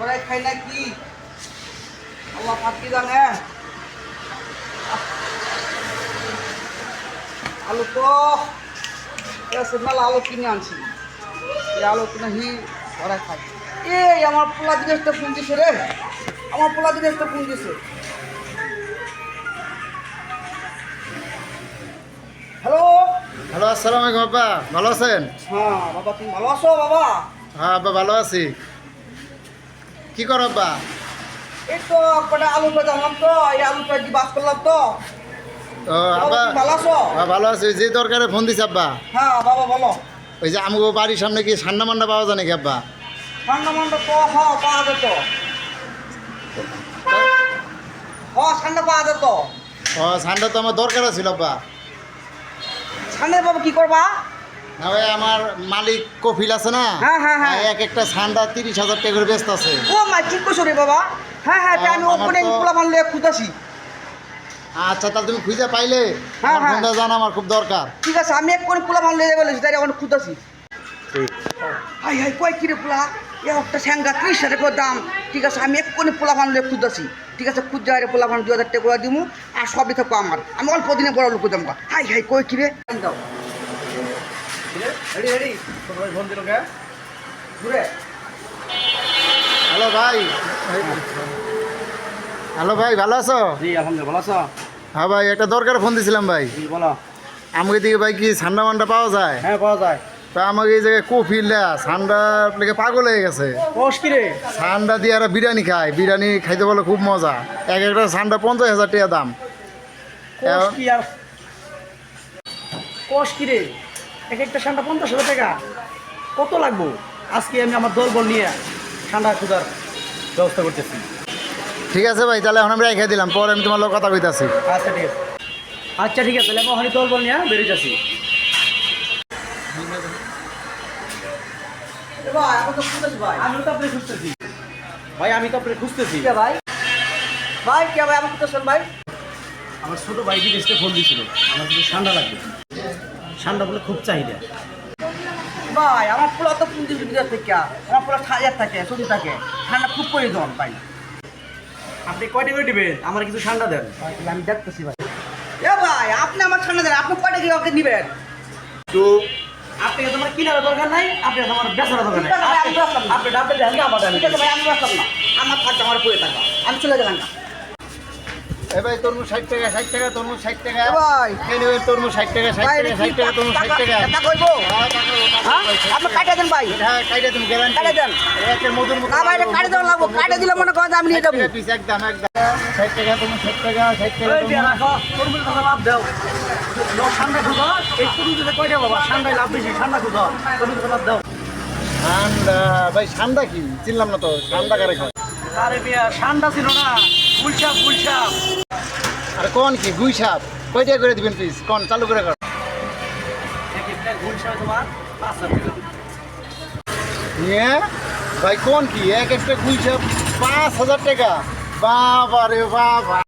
ওরাই খাই না কি আল্লাহ জানে আলু তো। আলু কিনে আনছি। এই আলু কিনে হি খাই। এই আমার পোলা জিনিসটা ফোন দিছে রে। আমার পোলা জিনিসটা ফোন দিছে। হ্যালো? হ্যালো আসসালামু আলাইকুম আব্বা ভালো আছেন? হ্যাঁ বাবা তুমি ভালো আছো বাবা? হ্যাঁ আব্বা ভালো আছি। কি করো আব্বা? এই তো কটা আলু পেয়ে জানলাম তো এই আলু পেয়ে কি বাস করলাম তো। ও আব্বা ভালো আছো? ভালো আছি। যে দরকারে ফোন দিছে আব্বা। হ্যাঁ বাবা বলো। ওই যে আমগো বাড়ির সামনে কি ঠান্ডা মান্ডা পাওয়া যায় নাকি আব্বা? ঠান্ডা মান্ডা তো হ্যাঁ পাওয়া যেত হ্যাঁ ঠান্ডা পাওয়া যেত ও ঠান্ডা তো আমার দরকার ছিল আব্বা। ঠান্ডা বাবা কি করবা? না ভাই আমার মালিক কফিল আছে না? হ্যাঁ, হ্যাঁ, হ্যাঁ। এক একটা ঠান্ডা তিরিশ হাজার টাকা করে ব্যস্ত আছে। ও মা ঠিক করছ রে বাবা? হ্যাঁ হ্যাঁ তা আমি তো- পোলা মানলে খুঁজাছি আচ্ছা তাহলে তুমি খুঁজে পাইলে? হ্যাঁ, আমার হ্যাঁ। ফোনটা জানা আমার খুব দরকার। ঠিক আছে আমি এক করে পোলা মানলে যাবে তাই এখন খুঁজাছি হাই হাই কয় কিরে পোলা? এ একটা স্যাঙ্গা ত্রিশ হাজার করে দাম। ঠিক আছে আমি এক করে পোলা মানলে খুঁজাছি ঠিক আছে খুঁজা রে পোলা মান দু হাজার টাকা করে দিমু আর সবই থাকব আমার। আমি অল্প দিনে বড় লোক যাব হাই হাই কয় কিরে? দাও রেডি রেডি ফোন দিল কে ঘুরে হ্যালো ভাই হ্যালো ভাই ভালো আছো? জি আলহামদুলিল্লাহ ভালো আছো? হ্যাঁ ভাই একটা দরকার ফোন দিছিলাম ভাই। বলো। আমাকে দিকে ভাই কি ঠান্ডা মান্ডা পাওয়া যায়? হ্যাঁ পাওয়া যায়। তা আমাকে এই জায়গায় কফি ঠান্ডা লেগে পাগল হয়ে গেছে। ঠান্ডা দিয়ে আর বিরিয়ানি খায়। বিরিয়ানি খাইতে বলে খুব মজা। এক একটা ঠান্ডা পঞ্চাশ হাজার টাকা দাম। কোষ কি রে? এক একটা ঠান্ডা পঞ্চাশ হাজার টাকা। কত লাগবো? আজকে আমি আমার দলবল নিয়ে ঠান্ডা খুদার ব্যবস্থা করতেছি। ঠিক আছে ভাই তাহলে এখন আমি রেখে দিলাম পরে আমি তোমার লোক কথা কইতাছি। আচ্ছা ঠিক আছে। আচ্ছা ঠিক আছে তাহলে আমি ওখানে দলবল নিয়ে বেরিয়ে যাচ্ছি। তো আমি তো আপনি খুঁজতেছি। ভাই আমি তো আপনি খুঁজতেছি। কে ভাই? ভাই কে ভাই? আমাকে খুঁজতেছেন ভাই। আমার ছোট ভাই বিদেশে ফোন দিয়েছিল আমার কিছু ঠান্ডা লাগবে। ঠান্ডা বলে খুব চাহিদা। ভাই আমার পোলা তো পুঁজি বিদেশ থেকে। আমার পোলা হাজার থাকে শুধু থাকে। ঠান্ডা খুব প্রয়োজন ভাই আপনি কয়টা করে দিবেন? আমার কিছু ঠান্ডা দেন। আমি দেখতেছি ভাই। এ ভাই আপনি আমার ঠান্ডা দেন। আপনি কয়টা কি ওকে নিবেন তো আপনি তো আমার কিনার দরকার নাই আপনি তো আমার বেচার দরকার নাই। ঠিক আছে ভাই, আমি না। আপনি ডাবটা দেন আমার দেন ভাই আমি ব্যস্ত না। আমার থাকতে আমার পড়ে থাকা আমি চলে গেলাম না। এ তরমুজ ষাট টাকা ষাট টাকা তরমুজ ষাট টাকা। এ ভাই। খেয়ে তরমুজ ষাট টাকা ষাট ভাই টাকা ষাট টাকা তরমুজ ষাট টাকা? টাকা। কইবো? হ্যাঁ আপনি কাটে দেন ভাই। হ্যাঁ গ্যারান্টি কাটে দেন। একের মধুর না ভাই এটা কাটে দেওয়া লাগবো। কাটে দিলে মনে করেন আমি নিয়ে যাব। পিস একদম একদম। ষাট টাকা তুমি ষাট টাকা ষাট টাকা এই বিয়া রাখো, তরমুজ কথা বাদ দাও। ঠান্ডা খুঁজো, এই তরমুজে কয়টা বাবা? ঠান্ডায় লাভ বেশি, ঠান্ডা খুঁজো। তরমুজ কথা দাও। ঠান্ডা ভাই ঠান্ডা কি? চিনলাম না তো ঠান্ডা কারে কয়? আরে বিয়া, ঠান্ডা ছিল না। গুলছাপ গুলছাপ আর কোন কি গুই সাপ কয়টা করে দিবেন পিস কোন চালু করে কর। তোমার পাঁচ ভাই কোন কি? এক একটা গুই সাপ পাঁচ হাজার টাকা। বাবা রে বাবা।